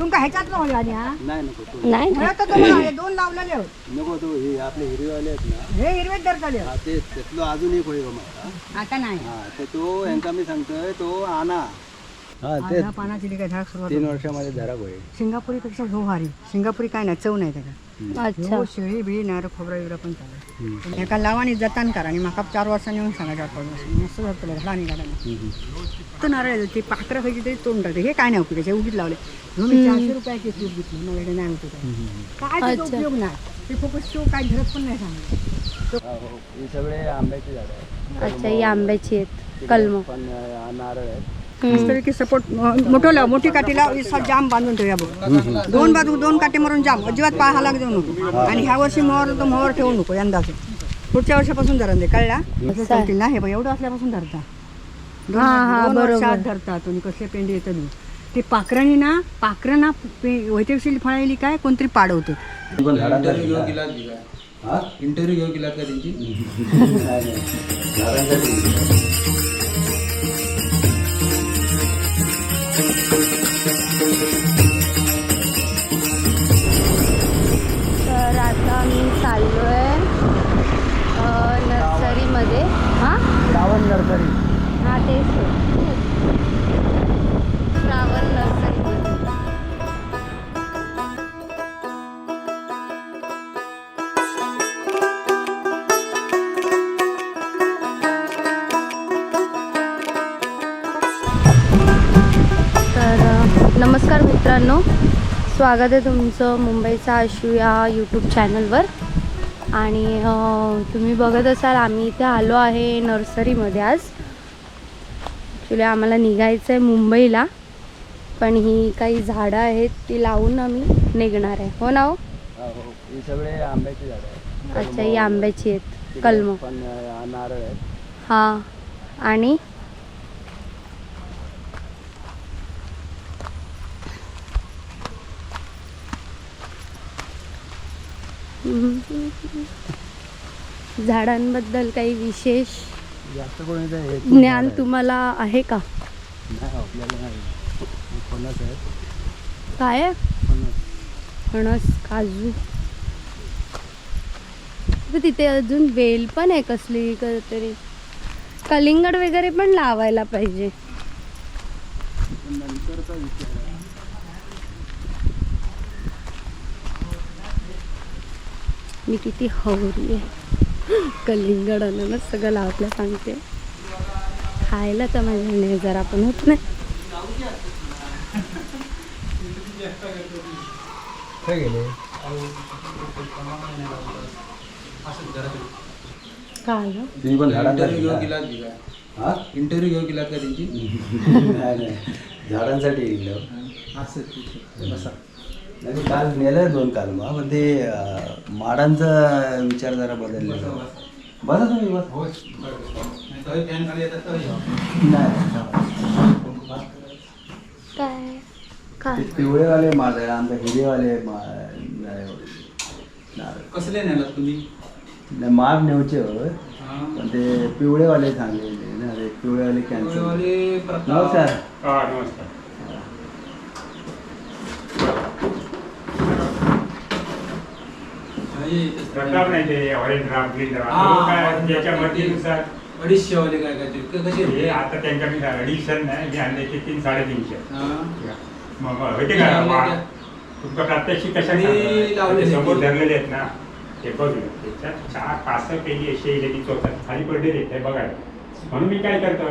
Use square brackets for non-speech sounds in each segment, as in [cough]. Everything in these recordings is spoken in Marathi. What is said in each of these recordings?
तुमका ह्याच्यात लावले आणि हा? नाही नको तो. नाही मला तर तुम्हाला हे दोन लावलेले होत नको तो. हे आपले हिरवेवाले आहेत ना. हे हिरवेच धरतले हा. ते त्यातलं अजून एक होईल मला. आता नाही. हा तर तो यांका मी सांगतोय तो आणा. हा ते पानाची काय झाड सुरुवात तीन वर्षामध्ये धरा होईल सिंगापुरीपेक्षा हो भारी. सिंगापुरी काय नाही चव नाही त्याला अच्छा. हो शेळी बिळी नार खोबरा बिबरा पण चालू एका लावानी जतन करा आणि म्हाका चार वर्सांनी येऊन सांगा चार पाच वर्ष मस्त धरतले लहान गाड्याने तर नारळ ते पाखरं खायची तरी तोंड टाकते. हे काय नाही उपयोग त्याचे उगीच लावले. हो मी चारशे रुपयाची ट्यूब घेतली माझ्याकडे नाही होते काय त्याचा. उपयोग नाही. ते फक्त शो काय धरत पण नाही सांगत. हा, हो. सगळे आंब्याची झाड अच्छा ही आंब्याची आहेत. कलम. पण नारळ आहेत. मस्तपैकी सपोर्ट मोठं लाव मोठी काठी लाव इसा जाम बांधून ठेवूया बघ. दोन बाजू दोन काठी मारून जाम. अजिबात पाय हालाक देऊ नको. आणि ह्या वर्षी मोहर तर मोहर ठेवू नको यंदाच. पुढच्या वर्षापासून धरा दे कळला? चालतील ना हे बघ एवढं असल्यापासून धरता. दोन- हा, हा. वर्षात धरता तुम्ही कसले पेंडी येतं मी ते पाखरांनी ना पाखरं ना वैतशील फळायली काय कोणतरी पाडवतं. इंटरव्ह्यू घेऊ हा? केलात का त्यांची? [laughs] नमस्कार मित्रांनो. स्वागत आहे तुमचं मुंबईचा आशू या यूट्यूब चॅनलवर आणि तुम्ही बघत असाल आम्ही इथे आलो आहे नर्सरीमध्ये आज. ॲक्च्युली आम्हाला निघायचं आहे मुंबईला. पण ही काही झाडं आहेत ती लावून आम्ही निघणार आहे. हो ना हो? हा, सगळे आंब्याची झाड अच्छा ही आंब्याची आहेत. कलम. नारळ हां. आणि? [laughs] झाडांबद्दल काही विशेष? ज्ञान तुम्हाला आहे का? काय? फणस. काजू. तर तिथे अजून वेल पण आहे कसली तरी. कलिंगड वगैरे पण लावायला पाहिजे. मी किती हवरी आहे. कलिंगड अननस सगळं लावलं सांगते. खायला तर माझ्या जरा पण होत नाही. काय इंटरव्ह्यू झाडांसाठी घेऊ केलात की त्यांची? [laughs] नाही नाही. झाडांसाठी असं. बसा. नाही काल नेलं दोन काल मग पण ते माडांचा विचार जरा बदललेला बसा तुम्ही बस. हो काय? काय? पिवळेवाले माड आहे आमच्या हिरेवाले मा- नाही नारळ. कसले नेलात तुम्ही? नाही, माड नेऊचे होय हा. पण ते पिवळेवाले चांगले ना ते पिवळेवाले कॅन्सर. नमस्कार. हा नमस्कार. प्रताप नाही ते ऑरेंज ड्राफ्ट ग्रीन ड्राफ्ट ज्याच्या मर्जीनुसार अडीचशे वाले काय काय कसे? हे आता त्यांच्याकडे अडीचशे नाही मी आणले ते तीन साडेतीनशे. मग होते का? तुमचं प्रात्यक्षिक कशा मी लावलेले समोर. धरलेले आहेत ना. ते बघलं त्याच्यात चार पाच सहा पेजी असे इलेक्ट्रिक होतात खाली पडलेले आहेत बघायला म्हणून मी काय करतो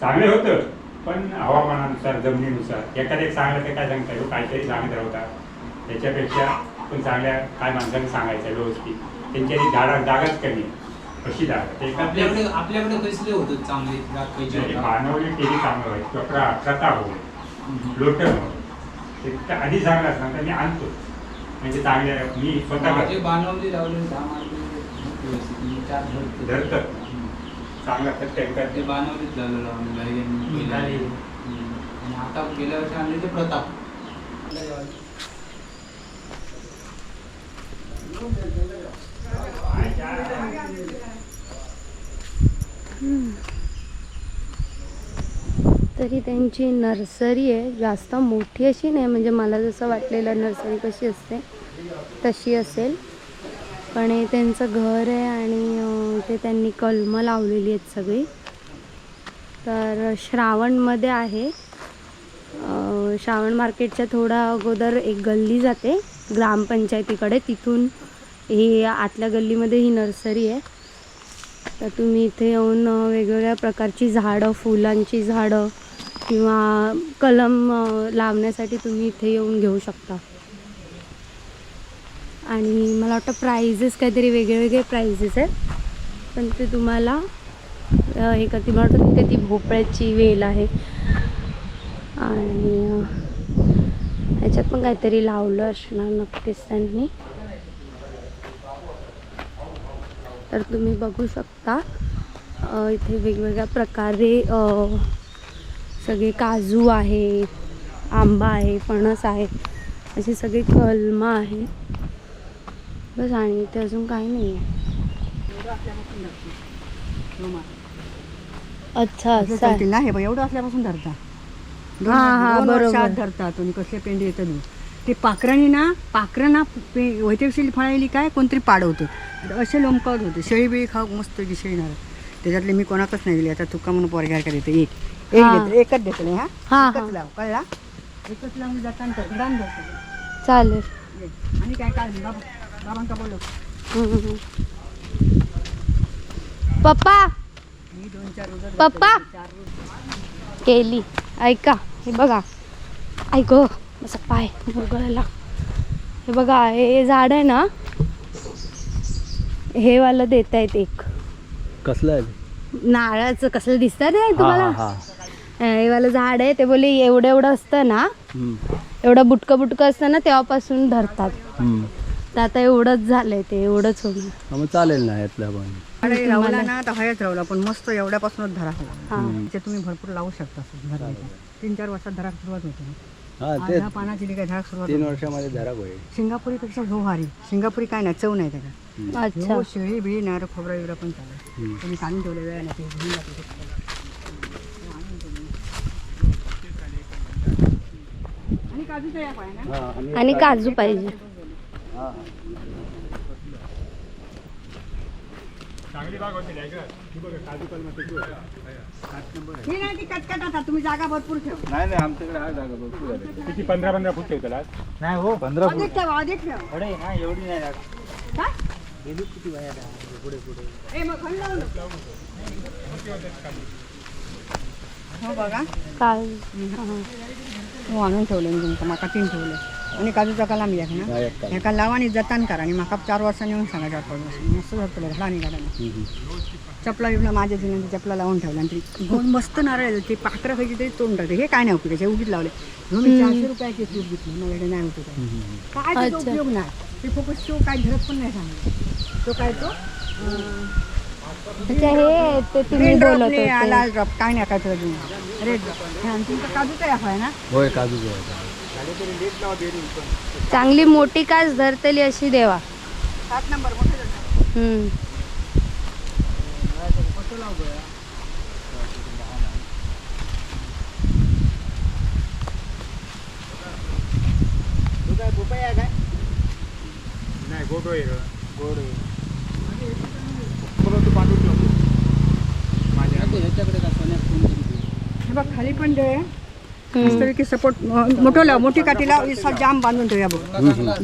चांगले होतं पण हवामानानुसार जमिनीनुसार एखाद्या चांगलं ते काय सांगता येईल? काहीतरी सांगत राहतात त्याच्यापेक्षा पण चांगल्या काय माणसांनी सांगायचं व्यवस्थित. त्यांच्या झाडा जागाच कमी आहे. कशी जागा ते आपल्याकडे आपल्याकडे कसले होतं चांगले? जात पाहिजे मानवली केली लोटन ते आधी चांगलं असणार तर मी आणतो. म्हणजे चांगल्या मी स्वतः. बाणवले लावले धरतो. चांगला तर टँकर ते लावलेलं आहे आता गेल्या वर्षी आणले ते प्रताप. तरी त्यांची नर्सरी आहे जास्त मोठी अशी नाही म्हणजे मला जसं वाटलेलं नर्सरी कशी असते तशी असेल. पण हे त्यांचं घर आहे आणि ते त्यांनी कलमं लावलेली आहेत सगळी. तर श्रावणमध्ये आहे. श्रावण मार्केटच्या थोडा अगोदर एक गल्ली जाते. ग्रामपंचायतीकडे. तिथून ही आतल्या गल्लीमध्ये ही नर्सरी आहे. तर तुम्ही इथे येऊन वेगवेगळ्या प्रकारची झाडं फुलांची झाडं किंवा कलम लावण्यासाठी तुम्ही इथे येऊन घेऊ शकता. आणि मला वाटतं प्राइजेस काहीतरी वेगळे वेगळे प्राइजेस आहेत. पण ते तुम्हाला हे कधी मला वाटतं तिथे ती भोपळ्याची वेल आहे. आणि अं, ह्याच्यात पण काहीतरी लावलं असणार नक्कीच त्यांनी. तर तुम्ही बघू शकता इथे वेगवेगळ्या प्रकारे सगळे काजू आहे आंबा आहे फणस आहे अशी सगळी कलमं आहे. बस आणि इथे अजून काही नाही आहे अच्छा असं असं एवढं असल्यापासून धरता. हा, हा, दोन बरोबर. धरतात आणि कसले पेंडे येतात. ते पाखरांनी ना पाखरं ना वैतवशील फळायली काय कोणतरी पाडवतं असे लोंबकळत होते शेळी बिळी खाऊ मस्त नारळ त्याच्यातले मी कोणाकच नाही दिली आता तुका म्हणून पोरग्या का देते एक एक. देते एकच देते नाही, हा, हा. एकच लाव कळला एकच लावून जाताना घडान धरतो. चालेल. आणि काय काय बाबा बाबांका बोललो. पप्पा दोन पप्पा केली ऐका हे बघा. ऐक माझा पाय मुरगळायला हे बघा हे झाड आहे ना हे वाला देत आहेत एक. कसलं आहे? नारळाचं कसलं दिसतं नाही तुम्हाला? हा वालं झाड आहे ते बोले एवढं एवढं असतं ना एवढं बुटकं बुटकं असतं ना तेव्हापासून धरतात. तर आता एवढंच झालंय ते एवढंच होणार. मग चालेल ना यातल्या पण. अरे रावला ना तर हयाच रावला पण मस्त एवढ्यापासूनच धरा हवा. हा. ते तुम्ही भरपूर लावू शकता. तीन चार वर्षात धराक सुरुवात होते हा अर्धा पानाची जी काय धराक सुरुवात तीन. वर्षामध्ये धरा होईल सिंगापुरीपेक्षा हो भारी. सिंगापुरी काय नाही चव नाही त्याला अच्छा. हो शेळी बिळी नाही खोबरा बिबरा पण चालेल. तुम्ही काढून ठेवले वेळ नाही ते घेऊन जाते ना हा आणि काजू. पाहिजे हा चांगली बाग होती नाही का ही बघा काजू कलमा किती होता ही नाही ती कटकट आता तुम्ही जागा भरपूर ठेव. नाही नाही आमच्याकडे आहे जागा भरपूर आहे किती पंधरा पंधरा फूट ठेवतात नाही हो. पंधरा अधिक ठेवा अधिक ठेवा. अरे नाही एवढी नाही काय? किती वया पुढे पुढे. ए मग. हो बघा. काल. हो आणून ठेवले मी तुमका म्हाका तीन ठेवले. आणि काजूचा कलाम एक ना. हा. एका लावा आणि जतान करा. आणि म्हाका चार वर्सांनी येऊन सांगा चार पाच मस्त धरतले झाडा आणि गाडा चपला बिपला माझ्या जिल्ह्यात चपला लावून ठेवला. आणि ती दोन मस्त नारळ. ते पाखरं खायची तरी तोंड टाकते. हे काय नाही उपयोग? त्याचे उगीत लावले. म्हणून मी चारशे रुपयाची सूट घेतली माझ्याकडे नाही होतो काय त्याचा. उपयोग नाही. ते फक्त तो काय धरत पण नाही सांगितलं तो काय तो? अं, अच्छा हे ते तुम्ही green drop बोलत ने होते. लाल ड्रॉप काय नाही काय तुला रेड ड्रॉप आणि तुमचा काजूचा आहे ना? होय काजू आहे. चांगली मोठी काच धरतली अशी देवा सात नंबर. हम्म. नाही गोड आहे. गोड बघा तू पाठवून ठेवतो माझ्या ह्याच्याकडे का सोन्यात फोन किती हे बघ खाली पण दे हम्म. मस्तपैकी सपोर्ट मोठं मोठी काठी लाव इसा जाम बांधून ठेवूया बघ.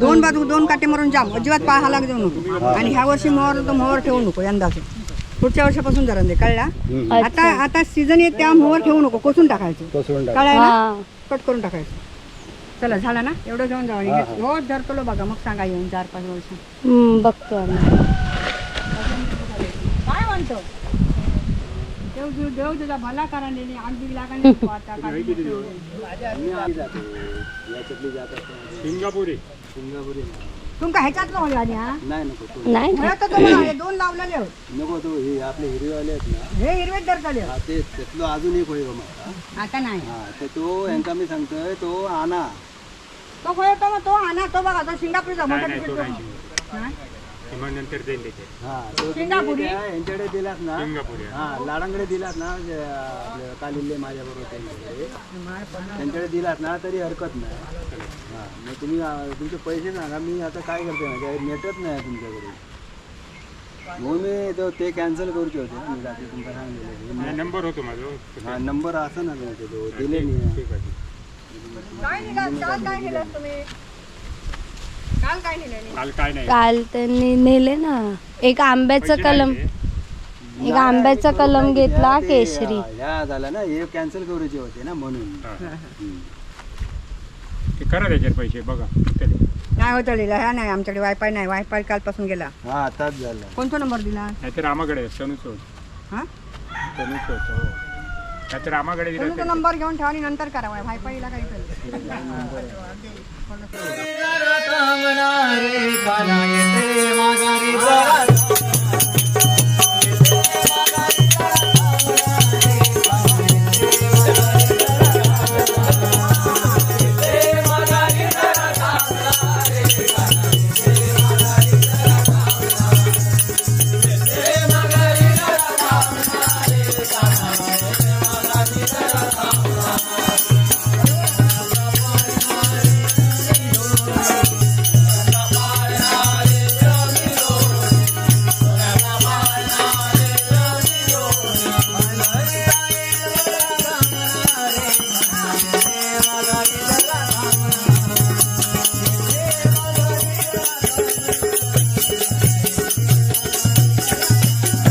दोन बाजू दोन काठी मारून जाम अजिबात पाय हालाक देऊ नको. आणि ह्या वर्षी मोहर तो मोहर ठेवू नको यंदाचं. पुढच्या वर्षापासून जरा दे कळला? आता आता सीझन येत त्या मोहर ठेवू नको कोसून टाकायचं. कोसळून टाक कळाय ना? हा. कट करून टाकायचं. चला झाला ना? एवढं घेऊन जाऊ रोज धरतो बघा मग सांगा येऊन चार पाच वर्ष. बघतो काय म्हणतो? देव देव देव तुझा भला करा नेली. आता. सिंगापुरी. सिंगापुरी. तुमका ह्याच्यातलं होईल आणि हा? नाही नको नाही मला तर तुम्हाला हे दोन लावलेले होत. नको तो हे आपले हिरवेवाले आहेत ना. हे हिरवेच धरताले. हा ते त्यातलं अजून एक होईल मला. आता नाही. हा तर तो यांचा मी सांगतोय तो आणा. तो होय तो मग तो आणा. तो बघा तो सिंगापूरचा मोठा तिकीट नंतर देईल देते हा तो तुम्ही सिंगापुरी? त्या यांच्याकडे दिलात ना? सिंगापुरी हा. लाडांकडे दिलात ना जे आपले कालिल्ले माझ्याबरोबर त्यांच्याकडे? त्यांच्याकडे दिलात ना तरी हरकत नाही. हा मग तुम्ही अं, तुमचे पैसे सांगा मी आता काय करते माहिती नेटच नाही आहे तुमच्याकडे. म्हणून मी तो ते कॅन्सल करूचे होते. मी रात्री तुमचा सांगलेले नंबर होतो माझा. हा नंबर असा ना तुमचे तो दिले नाही. ठीक आहे. काय निघाल? काल काय तुम्ही? काल काय नेलं काल काय नाही. काल त्यांनी नेले ना. एक आंब्याचा कलम. एक आंब्याचा कलम घेतला केशरी. ह्या झाला ना हे कॅन्सल करूचे होते ना म्हणून. हा. हम्म. ते करा त्याच्यात पैसे बघा. ते. नाही होतं लिहिलं ह्या नाही आमच्याकडे वायफाय नाही वायफाय कालपासून गेला. हा आताच झाला. कोणता नंबर दिला? नाहीतर रामाकडे सनूच. होत हा? होत हो. नाहीतर रामाकडे दिला तुमचा तरी- नंबर घेऊन ठेवा आणि नंतर करा वायफायला काही રે